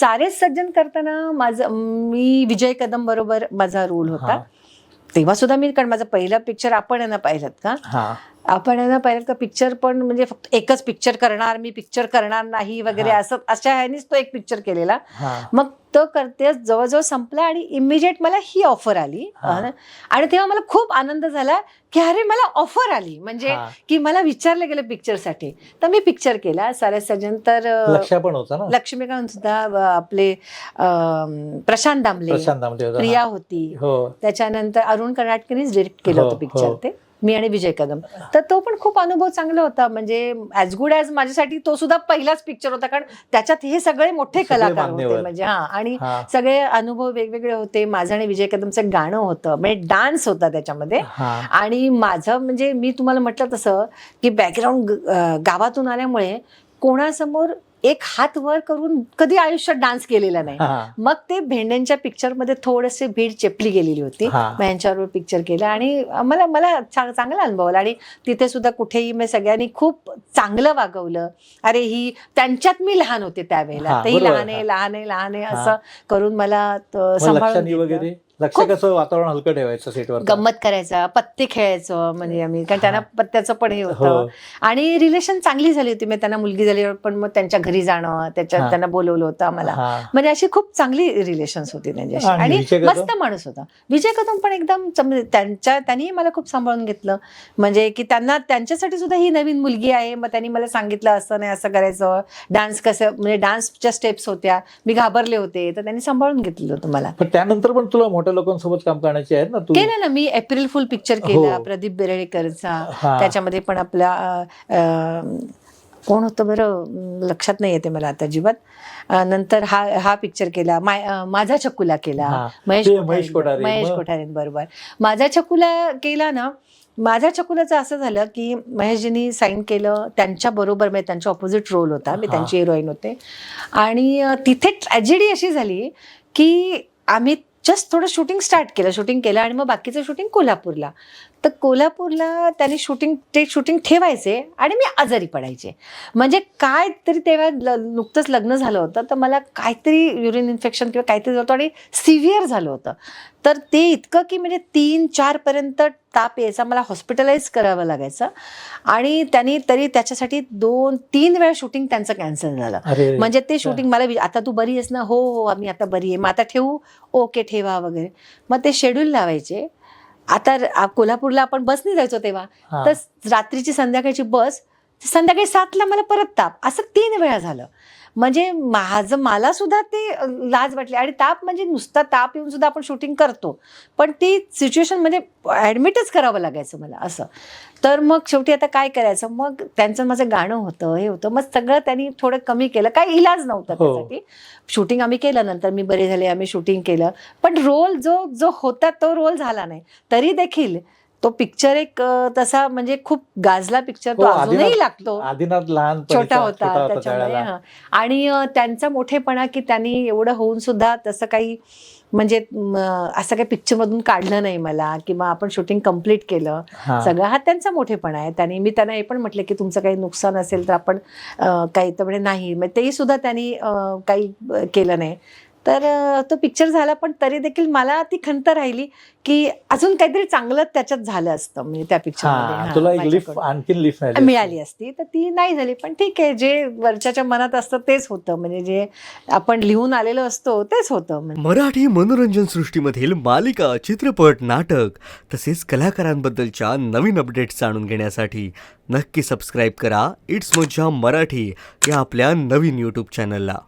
सारेच सज्जन करताना माझं मी विजय कदम बरोबर माझा रोल होता. तेव्हा सुद्धा मी कारण माझा पहिला पिक्चर आपण यांना पाहिलं का? हा. आपण यांना पाहिलं का पिक्चर पण म्हणजे फक्त एकच पिक्चर करणार मी पिक्चर करणार नाही वगैरे. असं अशा ह्यानीच तो एक पिक्चर केलेला. मग तो करते जवळजवळ संपला आणि इमिजिएट मला ही ऑफर आली. आणि तेव्हा मला खूप आनंद झाला की अरे मला ऑफर आली. म्हणजे. की मला विचारलं गेलं पिक्चरसाठी तर मी पिक्चर केला. सारे सज्जन तर ना? लक्ष्मीकांत सुद्धा आपले प्रशांत दामले. प्रिया. होती. हो. त्याच्यानंतर अरुण कर्नाटकनीच डिरेक्ट केलं हो, होतं पिक्चर हो. ते. मी आणि विजय कदम. तर तो पण खूप अनुभव चांगला होता. म्हणजे ऍज गुड ॲज माझ्यासाठी तो सुद्धा पहिलाच पिक्चर होता. कारण त्याच्यात हे सगळे मोठे कलाकार होते. म्हणजे हा आणि सगळे अनुभव वेगवेगळे होते. माझं आणि विजय कदमचं गाणं होतं. म्हणजे डान्स होता त्याच्यामध्ये. आणि माझं म्हणजे मी तुम्हाला म्हटलं तसं की बॅकग्राऊंड गावातून आल्यामुळे कोणासमोर एक हात वर करून कधी आयुष्यात डान्स केलेला नाही. मग ते भेंड्यांच्या पिक्चरमध्ये थोडेसे भीड चेपली गेलेली होती. मग यांच्यावर पिक्चर केलं. आणि मला मला चांगला अनुभव आला. आणि तिथे सुद्धा कुठेही मी सगळ्यांनी खूप चांगलं वागवलं. अरे ही त्यांच्यात मी लहान होते त्यावेळेला. बरोबर. लहान आहे लहान आहे लहान आहे. असं करून मला त- सांभाळून लक्ष कसं वातावरण हलकं ठेवायचं सेटवर गंमत करायचा पत्ते खेळायचो म्हणजे आम्ही कारण त्यांना पत्त्याचं पण हे होतं. हो. आणि रिलेशन चांगली झाली होती म्हणजे त्यांना मुलगी झाल्यावर पण मग त्यांच्या घरी जाणं त्याच्यात. त्यांना बोलवलं होतं आम्हाला. म्हणजे अशी खूप चांगली रिलेशन्स होती त्यांच्याशी. आणि? मस्त माणूस होता. विजय कदम पण एकदम त्यांच्या त्यांनी मला खूप सांभाळून घेतलं. म्हणजे की त्यांना त्यांच्यासाठी सुद्धा ही नवीन मुलगी आहे मग त्यांनी मला सांगितलं असं नाही असं करायचं. डान्स कसं म्हणजे डान्सच्या स्टेप्स होत्या. मी घाबरले होते तर त्यांनी सांभाळून घेतलेलं होतं मला. पण त्यानंतर पण तुला मोठ्या लोकांसोबत काम करण्याची आहेत ना तू केलं ना मी एप्रिल फुल पिक्चर केला हो. प्रदीप बेरळेकरचा हा. त्याच्यामध्ये पण आपला अं, अं, कोण होतं बरं लक्षात नाही येते मला आता अजिबात अं, नंतर हा हा पिक्चर केला माय अं, माझा चकुला केला. महेश ते कोठारे- महेश कोठारे, महेश मग? कोठारेंबरोबर माझा चकुला केला ना माझ्या चकुलाचं असं झालं की महेशजींनी साईन केलं त्यांच्या बरोबर म्हणजे त्यांच्या ऑपोजिट रोल होता मी हा. त्यांची हिरोईन होते आणि अं, तिथे ट्रॅजेडी अशी झाली की आम्ही जस्ट थोडं शूटिंग स्टार्ट केलं. शूटिंग केलं आणि मग बाकीचं शूटिंग कोल्हापूरला. तर कोल्हापूरला त्यांनी शूटिंग ते शूटिंग ठेवायचे आणि मी आजारी पडायचे. म्हणजे काय तरी तेव्हा ल- नुकतंच लग्न झालं होतं तर मला काहीतरी युरिन इन्फेक्शन किंवा काहीतरी होतं आणि सिव्हिअर झालं होतं. तर ते इतकं की म्हणजे तीन चारपर्यंत ताप यायचा मला हॉस्पिटलाइज करावं लागायचं. आणि त्यांनी तरी त्याच्यासाठी दोन तीन वेळा शूटिंग त्यांचं कॅन्सल झालं. म्हणजे ते शूटिंग मला आता तू बरी आहेस ना? हो हो आम्ही आता बरी आहे. मग आता ठेवू? ओके ठेवा वगैरे. मग ते शेड्यूल लावायचे. आता आ- कोल्हापूरला आपण बसने जायचो तेव्हा. हा. तर रात्रीची संध्याकाळची बस संध्याकाळी सातला मला परत ताप. असं तीन वेळा झालं. म्हणजे माझं मला सुद्धा ते लाज वाटली. आणि ताप म्हणजे नुसता ताप येऊन सुद्धा आपण शूटिंग करतो. पण ती सिच्युएशन म्हणजे ॲडमिटच करावं लागायचं मला असं. तर मग शेवटी आता काय करायचं? मग त्यांचं माझं गाणं होतं हे होतं. मग सगळं त्यांनी थोडं कमी केलं. काही इलाज नव्हता हो. त्यासाठी. शूटिंग आम्ही केलं. नंतर मी बरे झाले आम्ही शूटिंग केलं. पण रोल जो जो होता तो रोल झाला नाही. तरी देखील तो पिक्चर एक तसा म्हणजे खूप गाजला पिक्चर तो हो, अजूनही लागतो. आदिनाथ लहान छोटा होता त्याच्यामुळे. आणि त्यांचा मोठेपणा की त्यांनी एवढं होऊन सुद्धा तसं काही म्हणजे असं काही पिक्चर मधून काढलं नाही मला किंवा आपण शूटिंग कंप्लीट केलं. सगळं हा त्यांचा मोठेपणा आहे. त्यांनी मी त्यांना हे पण म्हटलं की तुमचं काही नुकसान असेल तर आपण काही तर म्हणे नाही. मग तेही सुद्धा त्यांनी काही केलं नाही. तर तो पिक्चर झाला पण तरी देखील मला ती खंत राहिली की अजून काहीतरी चांगलं त्याच्यात झालं असतं म्हणजे त्या हा पिक्चर तुला एक लिफ्ट आणखीन लिफ्ट मिळाली असती. तर ती नाही झाली. पण ठीक आहे जे वरच्याच्या मनात असतं तेच होतं. म्हणजे जे आपण लिहून आलेलो असतो तेच होतं. म्हणजे मराठी मनोरंजन सृष्टीमधील मालिका चित्रपट नाटक तसेच कलाकारांबद्दलच्या नवीन अपडेट्स जाणून घेण्यासाठी नक्की सबस्क्राईब करा. इट्स मज्जा मराठी या आपल्या नवीन यूट्यूब चॅनलला